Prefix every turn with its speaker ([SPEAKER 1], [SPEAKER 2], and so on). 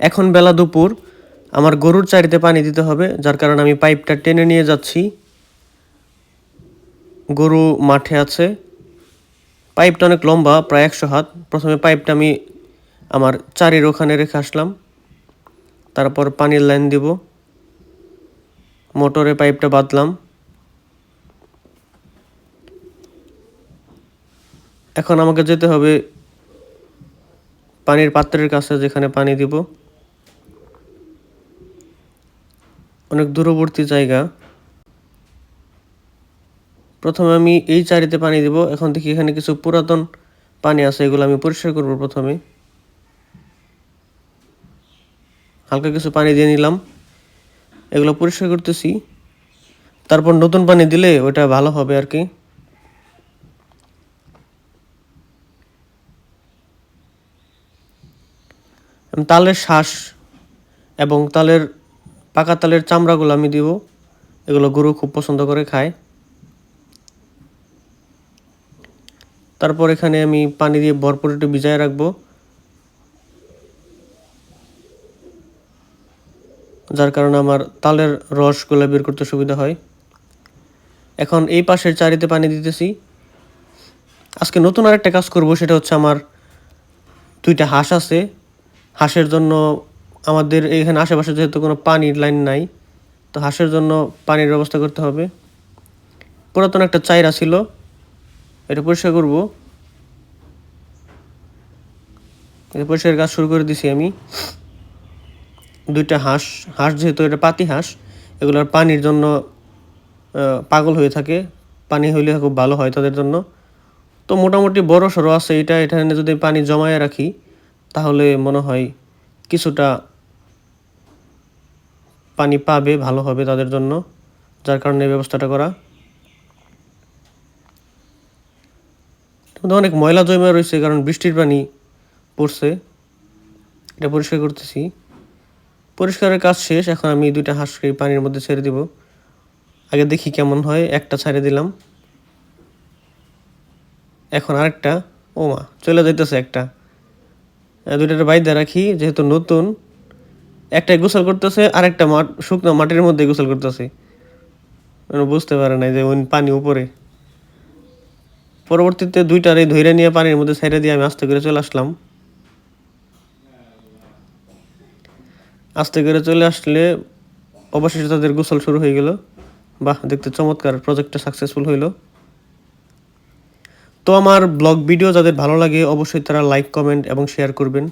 [SPEAKER 1] এখন বেলা দুপুর, আমার গরুর চারিতে পানি দিতে হবে, যার কারণে আমি পাইপটা টেনে নিয়ে যাচ্ছি। গরু মাঠে আছে। পাইপটা অনেক লম্বা, প্রায় একশো হাত। প্রথমে পাইপটা আমি আমার চারির ওখানে রেখে আসলাম। তারপর পানির লাইন দিব। মোটরে পাইপটা বাঁধলাম। এখন আমাকে যেতে হবে পানির পাত্রের কাছে, যেখানে পানি দিব। অনেক দূরবর্তী জায়গা। প্রথমে আমি এই চারিতে পানি দিব। এখন দেখি এখানে কিছু পুরাতন পানি আছে, এগুলো আমি পরিষ্কার করব প্রথমে। হালকা কিছু পানি দিয়ে নিলাম। এগুলো পরিষ্কার করতেছি। তারপর নতুন পানি দিলে ওটা ভালো হবে আর কি। তালের শ্বাস এবং তালের পাকা তালের চামড়াগুলো আমি দিব। এগুলো গরু খুব পছন্দ করে খায়। তারপর এখানে আমি পানি দিয়ে ভরপুর একটু ভিজায় রাখব। যার কারণে আমার তালের রসগুলো বের করতে সুবিধা হয়। এখন এই পাশের চারিতে পানি দিতেছি। আজকে নতুন আরেকটা কাজ করব, সেটা হচ্ছে আমার দুইটা হাঁস আছে। হাঁসের জন্য আমাদের এখানে আশেপাশে যেহেতু কোনো পানির লাইন নাই, তো হাঁসের জন্য পানির ব্যবস্থা করতে হবে। পুরাতন একটা চাইরা ছিল, এটা পরিষ্কার করব। এটা পরিষ্কার কাজ শুরু করে দিছি আমি। দুইটা হাঁস হাঁস যেহেতু এটা পাতি হাঁস, এগুলোর পানির জন্য পাগল হয়ে থাকে। পানি হইলে খুব ভালো হয় তাদের জন্য। তো মোটামুটি বড় সড়ো আছে এটা। এখানে যদি পানি জমায়ে রাখি, তাহলে মনে হয় কিছুটা পানি পাবে, ভালো হবে তাদের জন্য। যার কারণে এই ব্যবস্থাটা করা। অনেক ময়লা জমে রয়েছে, কারণ বৃষ্টির পানি পড়ছে। এটা পরিষ্কার করতেছি। পরিষ্কারের কাজ শেষ, এখন আমি দুইটা হাঁসকে পানির মধ্যে ছেড়ে দিব। আগে দেখি কেমন হয়, একটা ছেড়ে দিলাম। এখন আরেকটা ও মা চলে যাইতেছে একটা। দুইটার বাইরে রাখি, যেহেতু নতুন, একটাই গোসল করতেছে, আরেকটা মাঠ, শুকনো মাটির মধ্যে গোসল করতেছে। বুঝতে পারে না যে ওই পানি উপরে। পরবর্তীতে দুইটার এই ধৈর্য নিয়ে পানির মধ্যে ছেড়ে দিয়ে আমি আস্তে করে চলে আসলাম। আস্তে করে চলে আসলে অবশেষে তাদের গোসল শুরু হয়ে গেল। বাহ, দেখতে চমৎকার প্রজেক্টটা সাকসেসফুল হইল। তো আমার ব্লগ ভিডিও যাদের ভালো লাগে অবশ্যই তারা লাইক কমেন্ট এবং শেয়ার করবেন।